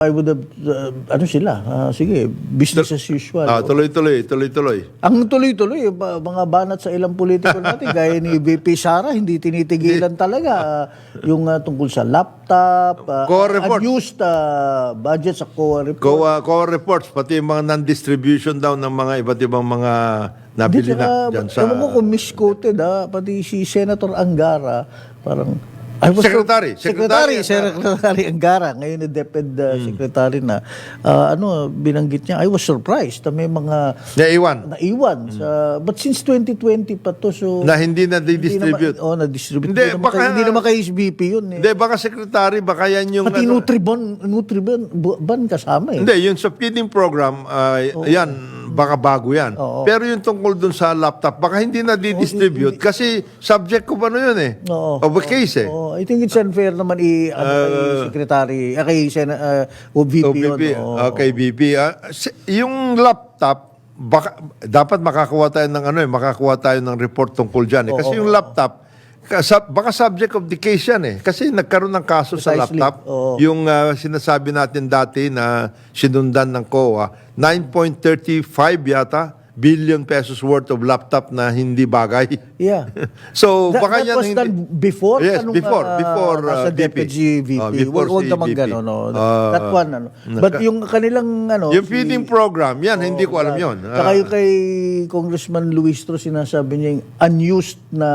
I would have, uh, ano sila, ah, sige, business as usual. Ah, tuloy-tuloy, tuloy-tuloy. Ang tuloy-tuloy, ba- mga banat sa ilang politiko natin, gaya ni VP Sara, hindi tinitigilan talaga. Ah, yung ah, tungkol sa laptop, uh, COA report. unused ah, budget sa COA report. COA, COA reports, pati yung mga non-distribution daw ng mga iba't ibang mga nabili na dyan sa... Ewan ko kung misquoted, ah, pati si Senator Angara, parang... I was Secretary, Secretary, Secretary Secretary Angara, ngayon na DepEd uh, Hmm. Secretary na, ah, ano, binanggit niya, I was surprised na may mga Naiwan. naiwan. Sa, but since 2020 pa to, so... Hmm. Na hindi na hindi distribute naman- Oh, na-distribute. Hindi, naman, baka- kay, hindi naman kay SBP yun eh. Hindi, baka secretary, baka yan yung... Pati ano- Nutribon, Nutribon ban kasama eh. Hindi, yung sa feeding program, ay yan, baka bago yan. Oo. Pero yung tungkol dun sa laptop, baka hindi na di-distribute kasi subject ko pa ano yun eh. Oo. Of a case eh. Oh, I think it's unfair naman i ano kay secretary, ah, kay Sen uh, o VP O yun. Oo. okay, BP. Ah, si- yung laptop, baka, dapat makakuha tayo ng ano eh, makakuha tayo ng report tungkol dyan eh. Kasi yung laptop, kasa- baka subject of the case yan eh. Kasi nagkaroon ng kaso sa Precisely. laptop. Oo. Yung ah, sinasabi natin dati na sinundan ng COA, 9.35 yata billion pesos worth of laptop na hindi bagay. Yeah. so, That, baka that yan was hindi- done before? Yes, Anong, before, ah, before uh, VP. DepEd VP. Oh, before Huwag si naman gano'n, no. Ah, that one, ano. But yung kanilang, ano, yung si- feeding program, yan, hindi ko alam yun. Saka yung kay Congressman Luistro, sinasabi niya yung unused na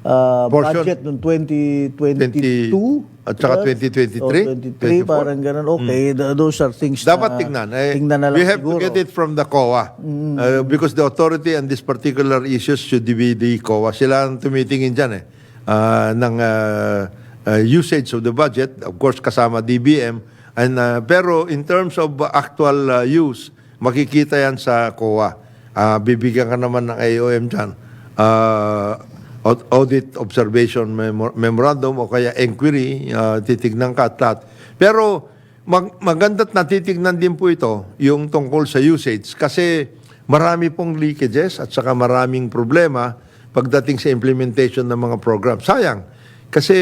Portion. budget noong 2022. At saka 2023, O, 23, 24. parang ganun. Okay, th- those are things Dapat na tingnan. Eh, tingnan na lang we have siguro. to get it from the COA. Uh, because the authority on this particular issues should be the COA. Sila ang tumitingin dyan eh. Uh, ng uh, uh, usage of the budget. Of course, kasama DBM. And, uh, pero in terms of actual uh, use, makikita yan sa COA. Uh, bibigyan ka naman ng AOM dyan. Uh, audit observation memo- memorandum o kaya inquiry, uh, titignan ka at. Pero mag- maganda't natitignan din po ito yung tungkol sa usage kasi marami pong leakages at saka maraming problema pagdating sa implementation ng mga program. Sayang, kasi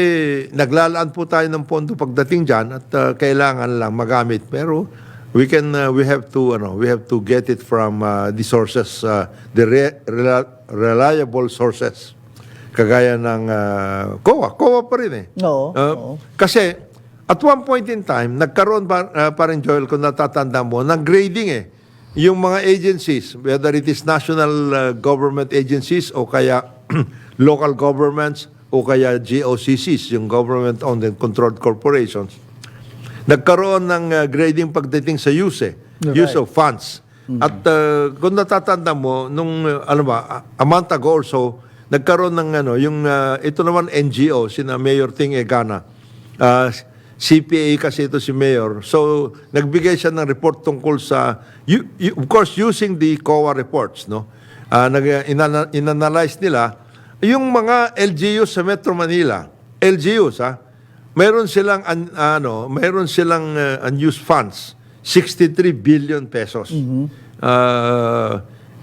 naglalaan po tayo ng pondo pagdating dyan at uh, kailangan lang magamit. Pero we can uh, we have to ano we have to get it from uh, the sources uh, the re- reliable sources kagaya ng uh, COA. COA pa rin eh. Oo, Uh, oo. Kasi at one point in time, nagkaroon pa, uh, pa rin Joel, kung natatanda mo, ng grading eh. Yung mga agencies, whether it is national uh, government agencies o kaya local governments o kaya GOCCs, yung government-owned and controlled corporations, nagkaroon ng uh, grading pagdating sa use eh, use of funds. At uh, kung natatanda mo, nung, uh, ano ba, a, a month ago or so, nagkaroon ng ano, yung, uh, ito naman NGO, sina Mayor Ting Egana. Uh, CPA kasi ito si Mayor. So, nagbigay siya ng report tungkol sa, you, you- of course, using the COA reports, no? Uh, nag, inana, inanalyze nila yung mga LGUs sa Metro Manila. LGUs, ha? Meron silang an- ano, meron silang uh, unused funds, 63 billion pesos. Uh,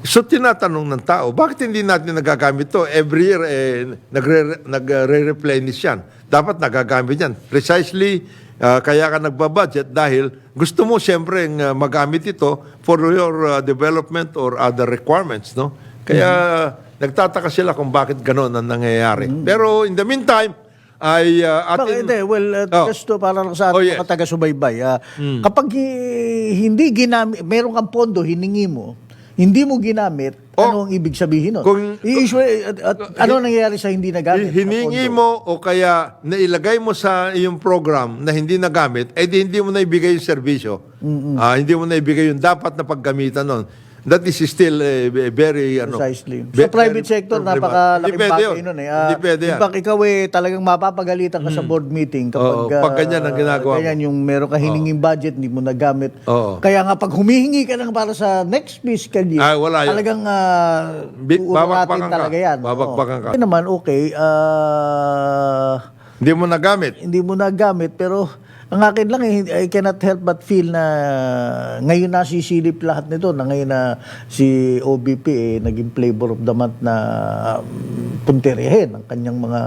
so tinatanong ng tao, bakit hindi natin nagagamit to? Every year eh, nagre nagre-replenish yan. Dapat nagagamit yan. Precisely uh, kaya ka nagbabudget dahil gusto mo siyempre uh, magamit ito for your uh, development or other requirements, no? Kaya nagtataka sila kung bakit gano'n ang nangyayari. Pero in the meantime, ay uh, atin... hindi? Well, uh, Oh. just to, para lang sa Oh, ating yes. mga taga-subaybay, ah, kapag hi- hindi ginamit, meron kang pondo, hiningi mo, hindi mo ginamit, Oh. ano ang ibig sabihin nun? Kung- I-issue- at, at ano nangyayari sa hindi nagamit? na Hiningi mo o kaya nailagay mo sa iyong program na hindi nagamit, eh di hindi mo na ibigay yung serbisyo. Ah, hindi mo na ibigay yung dapat na paggamitan nun. That is still eh, very, ano... Precisely. ve- Sa private very sector, napakalaking Hindi bagay nun eh. Ah, Hindi pwede yan. in fact, ikaw eh, talagang mapapagalitan ka sa board meeting kapag, Oo, pag ganyan ang ah, ginagawa mo. ganyan yung meron ka hininging budget, hindi mo nagamit. Oo. Kaya nga pag humihingi ka lang para sa next fiscal year, Ah, wala talagang uh, Bi- babakbakan ka. talaga yan. Babakbakan Oo. ka. Yun naman, okay. ah, Hindi mo nagamit. hindi mo nagamit, pero ang akin lang, eh, I cannot help but feel na ngayon nasisilip lahat nito, na ngayon na si OBP eh, naging flavor of the month na um, punterihin ang kanyang mga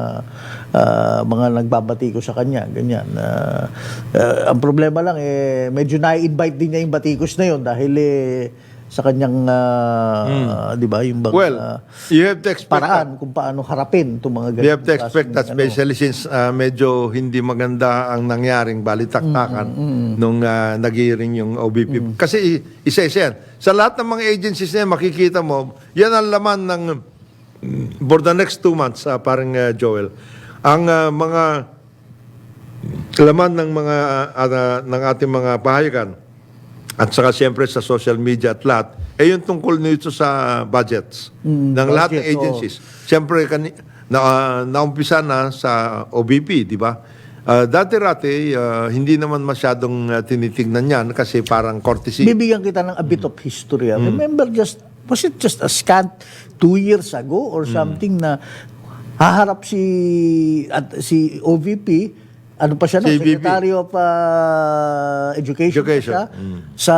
ah, mga nagbabati ko sa kanya, ganyan. Ah, ah, ang problema lang, eh, medyo na-invite din niya yung batikos na yon dahil eh, sa kanyang, ah, di ba, yung bang, Well, ah, you have to expect that. paraan kung paano harapin itong mga You have to expect that ano. especially since uh, medyo hindi maganda ang nangyaring balitaktakan nung uh, nagiring yung OBP. Kasi i- isa-isa yan. Sa lahat ng mga agencies na yan, makikita mo, yan ang laman ng mm, for the next two months, uh, parang uh, Joel. Ang uh, mga laman ng mga uh, uh, ng ating mga pahayagan at saka siyempre sa social media at lahat, eh yung tungkol nito sa budgets ng lahat ng budget, oo. agencies. Siyempre, kani, na, uh, naumpisa na sa OBP, di ba? Uh, dati-rati, uh, hindi naman masyadong uh, tinitignan yan kasi parang courtesy. Bibigyan kita ng a bit of history. ah. Remember just, was it just a scant two years ago or something na haharap si at si OVP ano pa siya no? Secretary of ah, Education, Education. siya, sa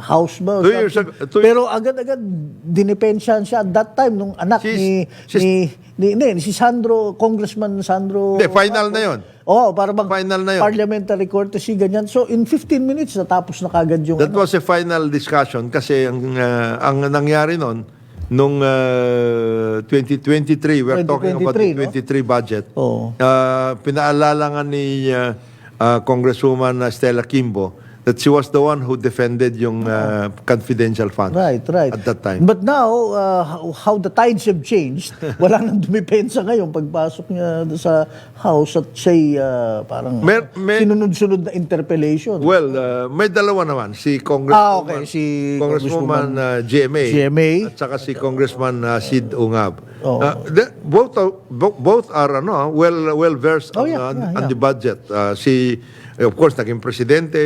House ba? Two years ago- two- Pero agad-agad dinepensyahan siya at that time nung anak Sis- ni, sis- ni, ni, hindi, si Sandro, Congressman Sandro. Hindi, final na yon. Oo, para bang Final na yun. parliamentary courtesy, ganyan. So, in 15 minutes, natapos na kagad yung... That was a final discussion kasi ang, uh, ang nangyari noon, nung uh, 2023, we're talking about the 2023, no? 23 budget, Oo. uh, pinaalala nga ni uh, uh, Congresswoman Stella Kimbo that she was the one who defended yung uh, confidential funds Right, right. at that time. But now, uh, how, the tides have changed, wala nang dumipensa ngayon pagpasok niya sa house at siya'y uh, parang Mer- mer- sinunod-sunod na interpellation. Well, uh, may dalawa naman. Si ah, Congresswoman, okay. Si Congresswoman uh, GMA, GMA. at saka si Congressman uh, Sid Ungab. Oo. Uh, the- both are, bo- both are ano, well well versed Oh, on, yeah, on- yeah, on yeah. the budget. Uh, si of course naging presidente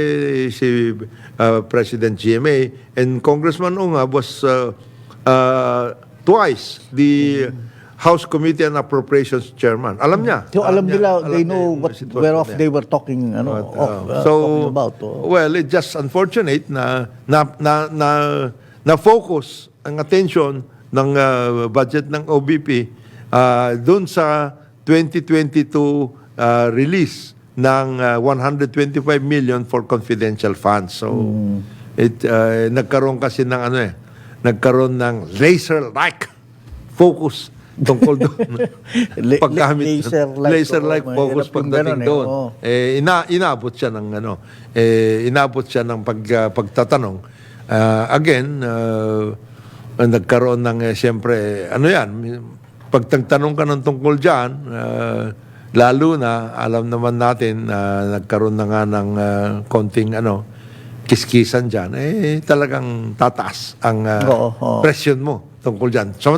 si uh, President GMA and Congressman Ungab was uh, uh, twice the House Committee on Appropriations Chairman. Alam niya. So, alam niya- nila, alam they niya know what, whereof na yan. they were talking, ano, But, of, uh, uh, so, talking about. oh. well, it's just unfortunate na na na na, na focus ang attention ng uh, budget ng OBP uh, doon sa 2022 uh, release ng uh, 125 million for confidential funds. So Hmm. it uh, nagkaroon kasi ng ano eh, nagkaroon ng laser-like focus tungkol doon. Paggamit laser-like, laser-like focus pagdating eh, doon. oo. Eh, ina, inabot siya ng ano, eh, inabot siya ng pag, ah, pagtatanong. Ah, again, ah, nagkaroon ng, eh, siyempre, ano yan, pag nagtanong ka ng tungkol dyan, ah, lalo na, alam naman natin, na nagkaroon na nga ng ah, konting, ano, kiskisan dyan, eh, talagang tataas ang ah, Oo, oo. presyon mo tungkol dyan. So,